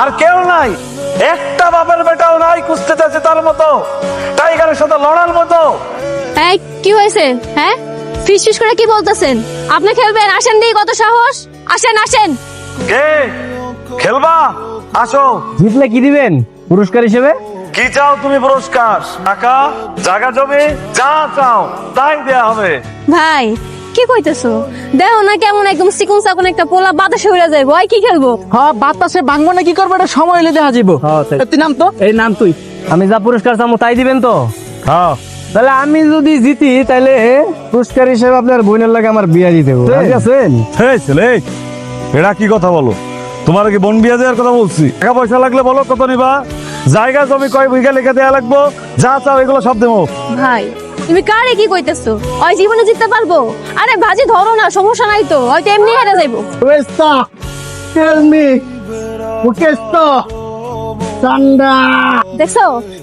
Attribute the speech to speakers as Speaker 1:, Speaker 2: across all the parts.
Speaker 1: আর কেউ নাই। একটা বাপের বেটাও নাই কুস্তে চাচ্ছে তার মতো। টাইগারের সাথে লড়ার মতো।
Speaker 2: এই কি হয়েছে? হ্যাঁ? ফিস ফিস করে কি বলতেছেন? আপনি খেলবেন? আসেন দিই কত সাহস? আসেন আসেন।
Speaker 1: কে? খেলবা? আসো।
Speaker 3: জিতলে কি দিবেন? পুরস্কার হিসেবে?
Speaker 1: কি চাও তুমি পুরস্কার? টাকা? জায়গা জমি? যা চাও তাই দেয়া হবে।
Speaker 2: ভাই কি কইতেছো? দেখো না কেমন একদম চিকুন চাকুন একটা পোলা বাতাসে উড়ে যাইবো। ওই কি খেলব?
Speaker 4: হ্যাঁ বাতাসে ভাঙবো না কি করব? এটা সময় হলে দেখা যাব
Speaker 3: হ্যাঁ, তুই।
Speaker 4: নাম তো?
Speaker 3: এই নাম তুই। আমি যা পুরস্কার চামো তাই দিবেন তো?
Speaker 1: হ্যাঁ
Speaker 3: তাহলে আমি যদি জিতি তাহলে পুরস্কার হিসেবে আপনার বোনের লাগে আমার বিয়া দিতে হবে ঠিক আছেন?
Speaker 1: এই ছেলে এরা কি কথা বলো? তোমার কি বোন বিয়া দেওয়ার কথা বলছি? টাকা পয়সা লাগলে বলো কত নিবা? জায়গা জমি কয় বিঘা লেখা দেয়া লাগবো? যা চাও এগুলো সব দেবো।
Speaker 2: ভাই তুমি কারে কি কইতেছো ওই জীবনে জিততে পারব আরে ভাজি ধরো না সমস্যা নাই তো হয়তো এমনি হেরে যাইবো
Speaker 4: Questa tell me questo Sanda
Speaker 2: দেখছ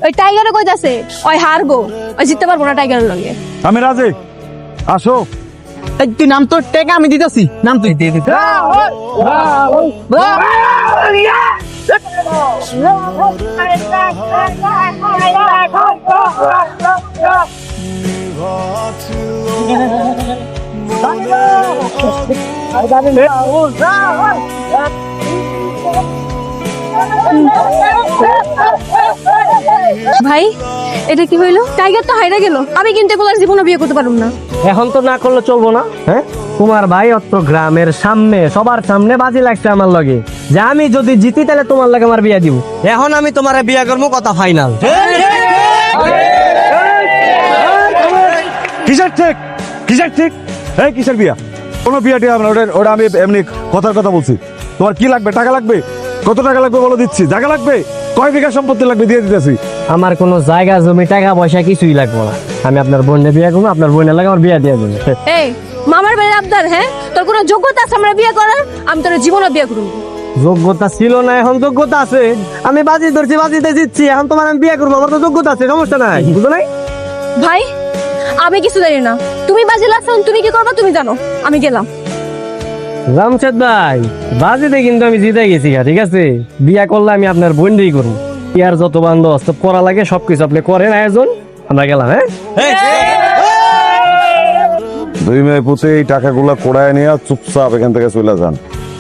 Speaker 2: ওই টাইগারে কইতাছে ওই হারবো ওই জিততে পারব না টাইগারের লগে
Speaker 1: আমি রাজি আসো
Speaker 4: এই তুই নাম তো টেকা আমি দিতেছি নাম তুই দিয়ে দিতে
Speaker 2: ভাই এটা কি হইল? টাইগার তো হাইরা গেল। আমি কিন্তু এগুলোর জীবনে বিয়ে করতে পারব না।
Speaker 3: এখন তো না করলে চলবো না হ্যাঁ? তোমার ভাই অত্র গ্রামের সামনে সবার সামনে বাজি লাগছে আমার লগে। যে আমি যদি জিতি তাহলে তোমার লাগে আমার বিয়া দিব। এখন আমি তোমার বিয়া করব কথা ফাইনাল
Speaker 1: ঠিক? কিসের ঠিক? এই কিসের বিয়া? কোনো বিয়া টিয়া হবে না ওটা ওটা আমি এমনি কথার কথা বলছি। তোমার কি লাগবে? টাকা লাগবে? কত টাকা লাগবে বলে দিচ্ছি। জায়গা লাগবে? কয় বিঘা সম্পত্তি লাগবে দিয়ে দিতেছি?
Speaker 3: আমার কোনো জায়গা জমি টাকা পয়সা কিছুই লাগবে না। আমি আপনার বোনের বিয়া করব আপনার বোনের লাগে আমার বিয়া দিয়ে দেবো।
Speaker 2: এই মামার বাড়ির আবদার হ্যাঁ? তোর কোনো যোগ্যতা আছে আমরা বিয়ে করার? আমি তোর জীবনে বিয়ে করব।
Speaker 3: যোগ্যতা ছিল না এখন যোগ্যতা আছে। আমি বাজি ধরছি বাজিতে জিতছি এখন তোমার আমি বিয়ে করব আমার তো যোগ্যতা আছে সমস্যা নাই। বুঝো নাই?
Speaker 2: ভাই আমি কিছু জানি না। তুমি বাজি লাগছো তুমি কি করবা তুমি জানো। আমি গেলাম।
Speaker 3: রামচাঁদ ভাই বাজিতে কিন্তু আমি জিতে গেছি গা, ঠিক আছে? বিয়া করলে আমি আপনার বোন দিয়েই করব। ইয়ার যত বান্ধব করা লাগে সবকিছু আপনি করেন আয়োজন আমরা গেলাম হ্যাঁ?
Speaker 1: দুই মেয়ে পুঁতে এই টাকাগুলো কোড়ায় নিয়ে চুপচাপ এখান থেকে চলে যান।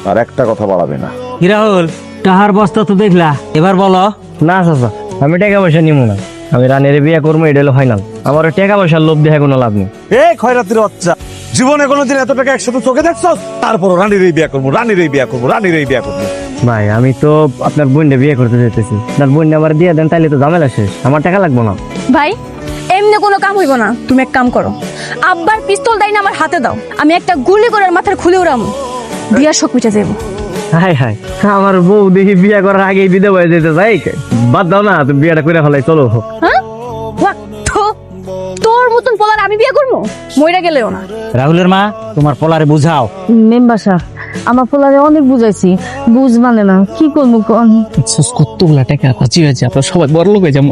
Speaker 1: আর একটা কথা বাড়াবে না।
Speaker 3: কি রাহুল টাহার বস্তা তো দেখলা এবার বলো। না চাচা আমি টাকা পয়সা নিব না। আমি রানের বিয়ে করব এটা হলো ফাইনাল আমার টাকা পয়সার লোভ দেখে কোনো লাভ নেই।
Speaker 1: এই খয়রাতির বাচ্চা জীবনে কোনোদিন এত টাকা একসাথে চোখে দেখছ তারপর রানীর এই বিয়ে করব রানীর এই বিয়া করব রানীর এই বিয়া করব।
Speaker 3: ভাই আমি তো আপনার বোনটা বিয়ে করতে চাইতেছি। আপনার বোনটা আমার দিয়ে দেন তাহলে তো ঝামেলা শেষ। আমার টাকা লাগবে না।
Speaker 2: ভাই এমনি কোনো কাম হইব না। তুমি এক কাম করো আব্বার পিস্তল দেয় না আমার হাতে দাও। আমি একটা গুলি করে মাথার খুলে উড়াম। বিয়ার শোক মিটে যাব
Speaker 3: হাই হাই। আমার বউ দেখি বিয়ে করার আগেই বিধবা হয়ে যেতে চাই বাদ দাও না তুমি বিয়েটা করে ফেলাই চলো।
Speaker 2: হ্যাঁ? তোর মতন পোলার আমি বিয়ে করব? মইরা গেলেও না।
Speaker 5: রাহুলের মা তোমার পলারে বুঝাও।
Speaker 6: মেম্বার সাহেব আমার পোলারে অনেক বুঝাইছি। বুঝ মানে না কি করব কোন?
Speaker 5: কতগুলা টাকা খরচি হয়েছে আপনার সবাই বড় লোক হয়ে যাব।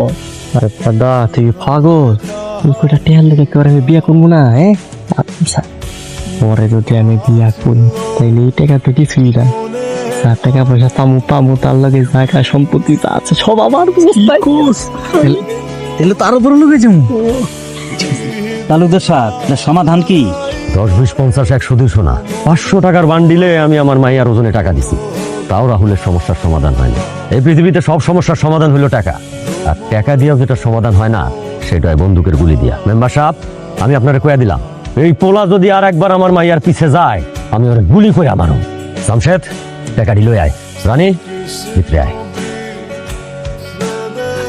Speaker 3: আরে দাদা তুই পাগল?
Speaker 5: তুই কয়টা টেয়ার লেগে করে আমি বিয়ে করব না হ্যাঁ? আচ্ছা।
Speaker 3: পরে যদি আমি বিয়া করি তাইলে এই টাকা তো কিছুই না টাকা পয়সা পামু পামু তার লগে জায়গা সম্পত্তি যা আছে সব আমার
Speaker 5: তাহলে তার উপর লোক যাব। তালুকদার সাহেব সমাধান কি?
Speaker 7: দশ বিশ পঞ্চাশ একশো দুশো না। পাঁচশো টাকার বান্ডিলে আমি আমার মাইয়ার ওজনে টাকা দিছি। তাও রাহুলের সমস্যার সমাধান হয় না এই পৃথিবীতে সব সমস্যার সমাধান হলো টাকা। আর টাকা দিয়েও যেটা সমাধান হয় না সেটা হয় বন্দুকের গুলি দিয়া। মেম্বার সাহেব আমি আপনারে কয়া দিলাম এই পোলা যদি আর একবার আমার মাইয়ার পিছে যায় আমি ওর গুলি করে আমারও জামশেদ টাকা দিলই আয়। রানী ভিতরে আয়।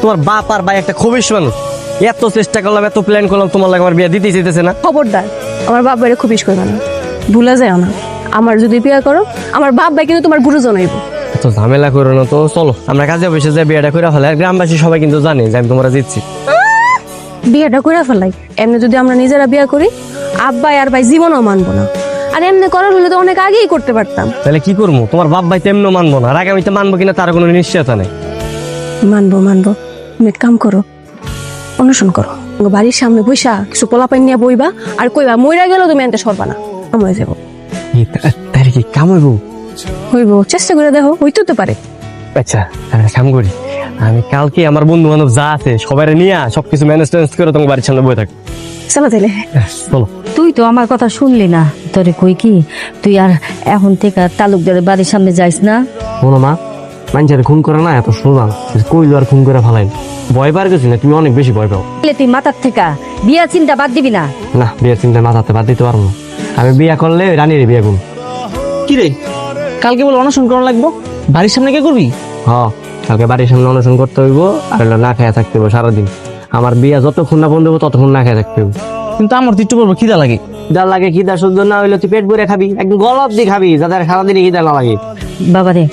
Speaker 3: তোমার বাপ আর ভাই একটা খুবই মানুষ। এত চেষ্টা করলাম এত প্ল্যান করলাম তোমার লাগে আমার বিয়া দিতে চাইতেছে না।
Speaker 2: খবরদার আমার বাপ বাইরে খুব ইস করবে না ভুলে যায় না। আমার যদি বিয়ে করো আমার বাপ ভাই কিন্তু তোমার গুরুজন হইব।
Speaker 3: তো ঝামেলা করো না তো চলো। আমরা কাজে বসে যাই বিয়েটা করে ফেলে গ্রামবাসী সবাই কিন্তু জানে যে আমি তোমরা জিতছি
Speaker 2: বিয়েটা করে ফেলাই। এমনি যদি আমরা নিজেরা বিয়ে করি আব্বাই আর ভাই জীবনও মানবো না। আর এমনি করার হলে তো অনেক আগেই করতে পারতাম।
Speaker 3: তাহলে কি করব? তোমার বাপ ভাই তেমনও মানবো না। আর আগামীতে মানবো কিনা তার কোনো নিশ্চয়তা নেই।
Speaker 2: মানবো মানবো। তুমি এক কাম করো অনুসরণ করো। বাড়ির সামনে বইসা কিছু পোলাপাই নিয়ে বইবা আর কইবা মইরা গেলেও তুমি এনতে সরবা না আমরা যাব।
Speaker 3: তাহলে কি কামাইবো
Speaker 2: হইব? হইব চেষ্টা করে দেখো হইতে তো পারে।
Speaker 3: আচ্ছা কাম করি। আমি কালকে আমার বন্ধু বান্ধব যা আছে সবাই নিয়ে সবকিছু ম্যানেজ ট্যানেজ করে তোমার বাড়ির সামনে বই থাক।
Speaker 2: চলো তাহলে।
Speaker 3: চলো।
Speaker 6: তুই তো আমার কথা শুনলি না। তোরে কই কি? তুই আর এখন থেকে তালুকদারের বাড়ির সামনে যাইস না?
Speaker 3: শোনো মা মানুষের খুন করে না এত শোনা কইলো আর খুন করে ফেলাই ভয় পার গেছি না তুমি অনেক বেশি ভয় পাও।
Speaker 6: তুই মাথার থেকে বিয়া চিন্তা বাদ দিবি না?
Speaker 3: না বিয়ের চিন্তা মাথাতে বাদ দিতে পারব না। আমি বিয়ে করলে রানীর বিয়ে করব।
Speaker 4: কি রে? কালকে বলে অনশন করা লাগবো? বাড়ির সামনে কে করবি?
Speaker 3: হ কালকে বাড়ির সামনে অনুষ্ঠান করতে হইব আর না খেয়ে থাকতে হইব সারাদিন। আমার বিয়া যতক্ষণ না বন্ধ হইব ততক্ষণ না খেয়ে থাকতে হইব।
Speaker 4: কিন্তু আমার তো একটু বলব খিদা লাগে।
Speaker 3: যা লাগে খিদা সহ্য না হইলে তুই পেট ভরে খাবি একদম গলব দিয়ে খাবি যাদের সারাদিন খিদা না লাগে।
Speaker 6: বাবা রে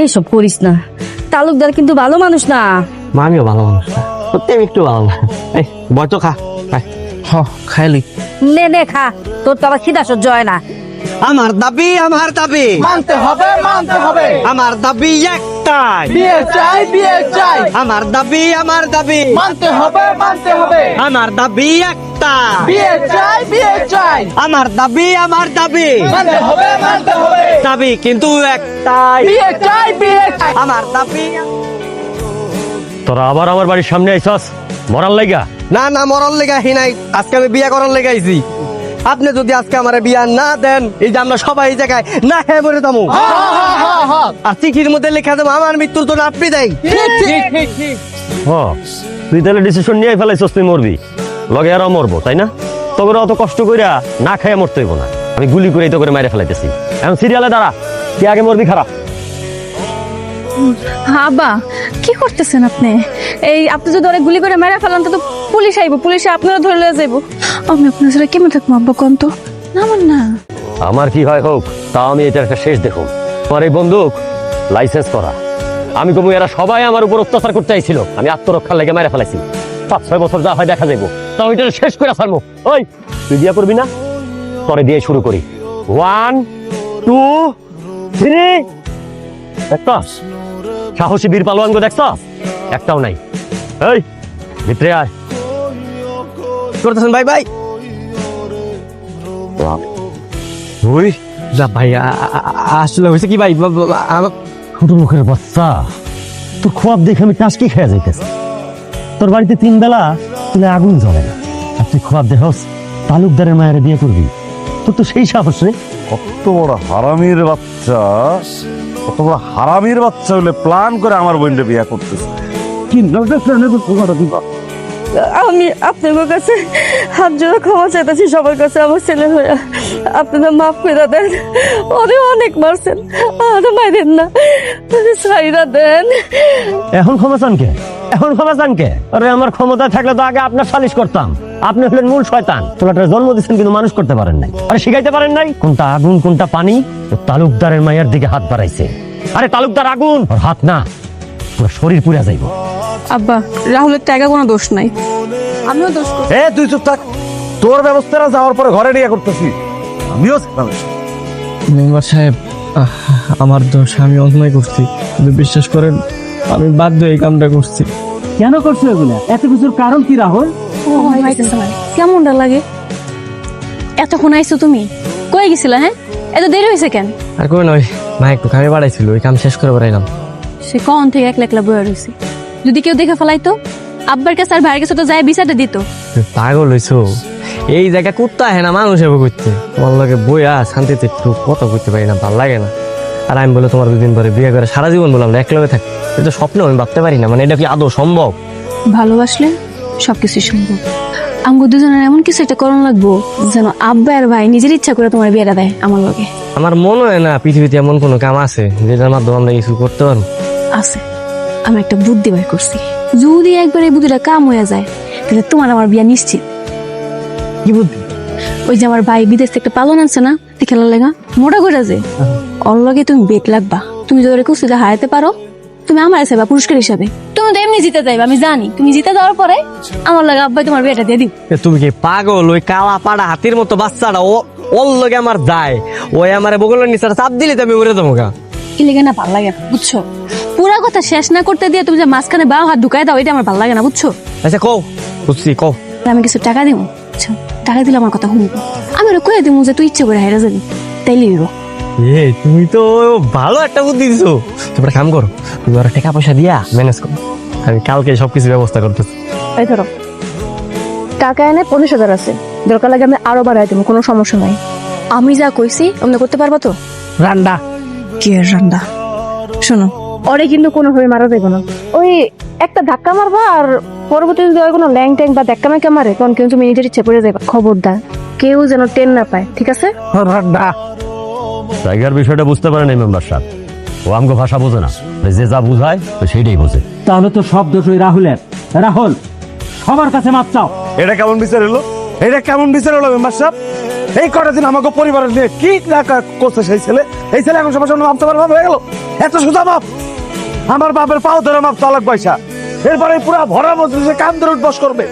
Speaker 6: এইসব করিস না। তালুকদার কিন্তু ভালো মানুষ না।
Speaker 3: মা আমিও ভালো মানুষ না। সত্যি আমি একটু ভালো না। এই বয় তো খা খাই।
Speaker 4: হ খাইলি।
Speaker 6: নে নে খা। তোর তো আবার খিদা সহ্য হয় না।
Speaker 3: আমার দাবি আমার দাবি।
Speaker 4: মানতে হবে মানতে হবে।
Speaker 3: আমার দাবি একটাই।
Speaker 4: বিয়ে চাই বিয়ে চাই।
Speaker 3: আমার দাবি আমার দাবি।
Speaker 4: মানতে হবে মানতে হবে।
Speaker 3: আমার দাবি একটা
Speaker 4: বিয়ে চাই বিয়ে চাই
Speaker 3: আমার দাবি আমার দাবি।
Speaker 4: মানতে হবে মানতে হবে।
Speaker 3: দাবি কিন্তু একটাই।
Speaker 4: বিয়ে চাই বিয়ে চাই
Speaker 3: আমার দাবি।
Speaker 7: তোরা আবার আমার বাড়ির সামনে আইসস মরার লাইগা?
Speaker 3: না না মরার লেগে আহি নাই। আজকে আমি বিয়ে করার লেগে আইছি। আপনি যদি আজকে আমার বিয়া না দেন এই যে আমরা সবাই এই জায়গায় না খেয়ে বলে যাব। আর চিঠির মধ্যে লেখা দেবো আমার মৃত্যুর জন্য আপনি দেয়।
Speaker 4: ঠিক ঠিক। ঠিক
Speaker 7: হ তুই তাহলে ডিসিশন নিয়ে ফেলাইছস তুই মরবি। লগে আরও মরবো তাই না? তোকে অত কষ্ট কইরা না খাইয়া মরতে হইব না। আমি গুলি করে তো করে মাইরে ফেলাইতেছি। এখন সিরিয়ালে দাঁড়া কি আগে মরবি খারাপ
Speaker 2: কি করতেছেন আপনি? এই আপনি যদি অনেক গুলি করে মেরে ফেলান তো পুলিশ আইব পুলিশে আপনারা ধরে লয়ে যাইব। আমি আপনার সাথে কেমন থাকব আব্বা কোন তো? না আমার না।
Speaker 7: আমার কি হয় হোক তা আমি এটার একটা শেষ দেখুন। তোমার এই বন্দুক লাইসেন্স করা। আমি কমু এরা সবাই আমার উপর অত্যাচার করতে চাইছিল আমি আত্মরক্ষার লেগে মেরে ফেলাইছি। পাঁচ ছয় বছর যা হয় দেখা যাইব। তা ওইটা শেষ করে ফেলব। ওই তুই বিয়া করবি না? পরে দিয়ে শুরু করি। ওয়ান টু থ্রি একটা সাহসী বীর পালোয়ান গো দেখছ একটাও নাই। এই ভিতরে আয়।
Speaker 3: করতেছেন ভাই ভাই?
Speaker 7: তুই
Speaker 3: যা ভাই আসলে হয়েছে কি ভাই?
Speaker 7: ছোট মুখের বাচ্চা। তোর খোয়াব দেখে আমি টাসকি খেয়ে যাইতেছি। তোর বাড়িতে তিন বেলা তুলে আগুন জ্বলে। না আর তুই খোয়াব দেখস তালুকদারের মায়ের বিয়ে করবি। তোর তো সেই সাহস রে।
Speaker 1: কত বড় হারামির বাচ্চা। কত বড় হারামির বাচ্চা হলে প্ল্যান করে আমার বোনটা বিয়ে করতেছে। কি নজর
Speaker 2: আমি আপনাদের কাছে হাত জোড়া ক্ষমা চাইতেছি সবার কাছে আমার ছেলে হয়ে। আপনারা মাফ করে দেন। ওরে অনেক মারছেন। আর মাইরেন না। সাইরা দেন।
Speaker 7: এখন ক্ষমা চান কে? এখন ক্ষমা চান কে আরে আমার ক্ষমতা থাকলে তো আগে আপনার সালিশ করতাম। আপনি হলেন মূল শয়তান। তোলাটার জন্ম দিচ্ছেন কিন্তু মানুষ করতে পারেন নাই। আরে শিখাইতে পারেন নাই? কোনটা আগুন কোনটা পানি? ও তালুকদারের মায়ের দিকে হাত বাড়াইছে। আরে তালুকদার আগুন! ওর হাত না। পুরো শরীর পুড়ে যাইব।
Speaker 2: আব্বা রাহুলের টাকা কোনো দোষ নাই। আমিও দোষ করি।
Speaker 1: এ তুই চুপ থাক। তোর ব্যবস্থাটা যাওয়ার পরে ঘরে নিয়ে করতেছি আমিও
Speaker 4: মেম্বার সাহেব আমার দোষ আমি অন্যায় করছি। কিন্তু বিশ্বাস করেন আমি বাধ্য এই কামটা করছি।
Speaker 5: কেন করছ এগুলো? এত কিছুর কারণ কি রাহুল?
Speaker 2: কেমনটা লাগে? এতক্ষণ আইছো তুমি? কই গেছিলা হ্যাঁ? এত দেরি হয়েছে কেন?
Speaker 3: আর কই নয় ভাই একটু কামে বাড়াইছিল ওই কাম শেষ করে বেড়াইলাম।
Speaker 2: সে কখন থেকে একলা একলা বয়ে রয়েছে যদি কেউ দেখে ফেলাইতো আব্বার কাছে আর ভাইয়ের কাছে তো যায় বিচারটা দিত।
Speaker 3: পাগল হইছো। এই জায়গা কুত্তা হ্যাঁ না মানুষ হবে করতে। তোমার লগে বইয়া শান্তিতে একটু কথা করতে পারি না ভালো লাগে না। আর আমি বলে তোমার দুদিন পরে বিয়ে করে সারা জীবন বললাম না একলগে থাকি। এটা স্বপ্ন আমি ভাবতে পারি না। মানে এটা কি আদৌ সম্ভব?
Speaker 2: ভালোবাসলে সবকিছু সম্ভব। আমগো দুজনের এমন কিছু একটা করণ লাগবো যেন আব্বা আর ভাই নিজের ইচ্ছা করে তোমার বিয়েটা দেয় আমার লগে।
Speaker 3: আমার মনে হয় না পৃথিবীতে এমন কোনো কাম আছে যেটার মাধ্যমে আমরা কিছু করতে পারব।
Speaker 2: আছে। আমি একটা বুদ্ধি বের করছি। যদি একবার এই বুদ্ধিটা কাম হয়ে যায় তাহলে তোমার আমার বিয়া নিশ্চিত।
Speaker 3: কি বুদ্ধি?
Speaker 2: ওই যে আমার ভাই বিদেশ থেকে একটা পালন আনছে না খেলার লেগা? মোটা করে যে। ওর লগে তুমি বেট লাগবা। তুমি যদি কুস্তিতে হারাতে পারো তুমি আমার আছে বা পুরস্কার হিসাবে। তুমি তো এমনি জিতে যাইবা আমি জানি। তুমি জিতে যাওয়ার পরে আমার লাগে আব্বাই তোমার বিয়েটা দিয়ে দিব।
Speaker 3: তুমি কি পাগল? ওই কালা পাড়া হাতির মতো বাচ্চাটা ও ওর লগে আমার যায়। ওই আমার বগলের নিচে চাপ দিলে তো আমি উড়ে দেবো গা।
Speaker 2: কি লেগে না ভালো লাগে বুঝছ? পুরা কথা শেষ না করতে দিয়ে তুমি যে মাঝখানে বাও হাত ঢুকাই দাও এটা আমার ভালো লাগে না বুঝছ?
Speaker 3: আচ্ছা কও। বুঝছি কও।
Speaker 2: আমি কিছু টাকা দিব টাকা দিলে আমার কথা শুনব। আমি কয়ে দিব যে তুই ইচ্ছে করে হাইরা যাবি। তাইলে দিব
Speaker 3: এ তুমি তো ভালো একটা বুদ্ধি দিছো। তোমরা কাম করো তুমি ওরা টাকা পয়সা দিয়া ম্যানেজ করো। আমি কালকে সবকিছু ব্যবস্থা করতেছি।
Speaker 2: এই ধরো টাকা এনে পঁচিশ হাজার আছে। দরকার লাগে আমি আরও বাড়াই দেবো কোনো সমস্যা নাই। আমি যা কইছি অমনি করতে পারবা তো?
Speaker 5: রান্ডা
Speaker 2: কে রান্না শোনো। ওরে কিন্তু কোনো ভাবে মারা যাবে না। ওই একটা ধাক্কা মারবা আর পরবর্তীতে যদি ওর কোনো ল্যাং ট্যাং বা ধাক্কা মাক্কা মারে তখন কিন্তু মিনিটের ইচ্ছে পড়ে যাবে খবরদার। কেউ যেন টেন না পায় ঠিক আছে?
Speaker 7: টাইগার বিষয়টা বুঝতে পারে না মেম্বার সাহেব ও আমগো ভাষা বোঝে না। যে যা বুঝায় ও সেইটাই বোঝে।
Speaker 5: তাহলে তো সব দোষ ওই রাহুলের। রাহুল সবার কাছে মাপ চাও।
Speaker 1: এটা কেমন বিচার হলো? এটা কেমন বিচার হলো মেম্বার সাহেব এই কটা দিন আমাকে পরিবারের নিয়ে কি না কা- করছে সেই ছেলে? এই ছেলে এখন সবার সামনে মাপতে পারবে হয়ে গেল? এত সোজা মাপ! আমার বাপের পাও ধরে মাপ চালাক পয়সা এরপরে পুরা ভরা মজলিসে কান ধরে উঠবস করবে।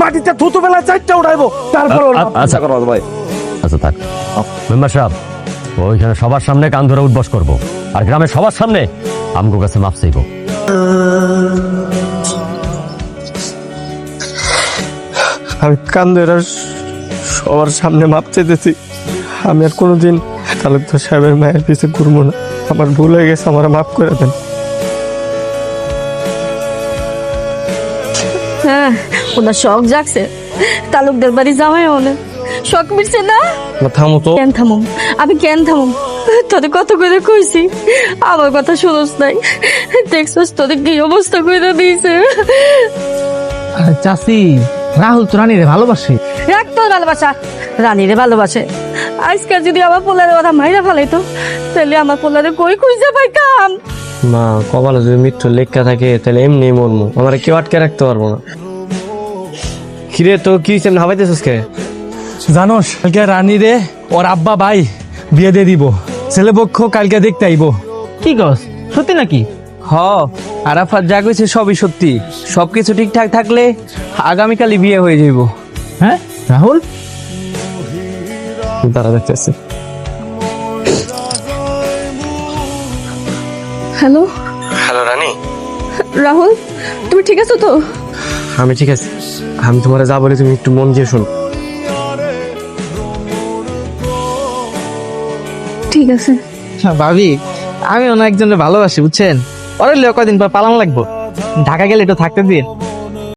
Speaker 1: মাটিতে থুতু বেলায় চারটা উঠাইবো তারপর
Speaker 7: আচ্ছা।
Speaker 1: করো ভাই
Speaker 7: আচ্ছা থাক। মেম্বার সাহেব ওইখানে সবার সামনে কান ধরে উঠবস করব। আর গ্রামের সবার সামনে আমগো কাছে মাপ চাইব।
Speaker 3: আমি কান্দের আর সবার সামনে মাপ চাইতেছি। আমি আর কোনোদিন তালুকদার সাহেবের মায়ের পিছে ঘুরবো না। আমার ভুল হয়ে গেছে আমার মাফ করে দেন।
Speaker 2: হ্যাঁ ওনার শখ জাগছে। তালুকদার বাড়ি যাওয়াই হলে। শখ মিটছে না?
Speaker 3: থামো তো।
Speaker 2: কেন থামুম? আমি কেন থামুম? তোদের কত করে কইছি? আমার কথা শুনোস নাই। দেখছস তোদের কি অবস্থা করে দিয়েছে।
Speaker 5: চাষি রাহুল তো রানীরে ভালোবাসে।
Speaker 2: রাখ তোর ভালোবাসা। রানীরে ভালোবাসে। আজকাল যদি আমার পোলারের কথা মাইরা ফেলাইতো তাহলে আমার পোলারে কই খুঁজে পাই কাম
Speaker 3: মা কপালে যদি মৃত্যুর লেখা থাকে তাহলে এমনি মরমু। আমার কেউ আটকে রাখতে পারব না। কিরে তো কি সেমনি হাবাইতেছিস কে?
Speaker 4: জানোস কালকে রানী রে ওর আব্বা ভাই বিয়ে দিয়ে দিব। ছেলেপক্ষ কালকে দেখতে আইব।
Speaker 5: কি গস সত্যি নাকি? হ আরাফাত যা কইছে সবই সত্যি। সবকিছু ঠিকঠাক থাকলে আগামীকালই বিয়ে হয়ে যাইব। হ্যাঁ? রাহুল?
Speaker 3: তারা দেখতেছি।
Speaker 2: হ্যালো?
Speaker 3: হ্যালো রানী।
Speaker 2: রাহুল তুমি ঠিক আছো তো?
Speaker 3: আমি ঠিক আছে। আমি তোমার যা বলি তুমি একটু মন দিয়ে শোনো।
Speaker 2: ঠিক আছে।
Speaker 5: হ্যাঁ, ভাবি আমি অন্য একজনের ভালোবাসি বুঝছেন? পরে লোক কদিন পর পালানো লাগবো। ঢাকা গেলে একটু থাকতে দিন।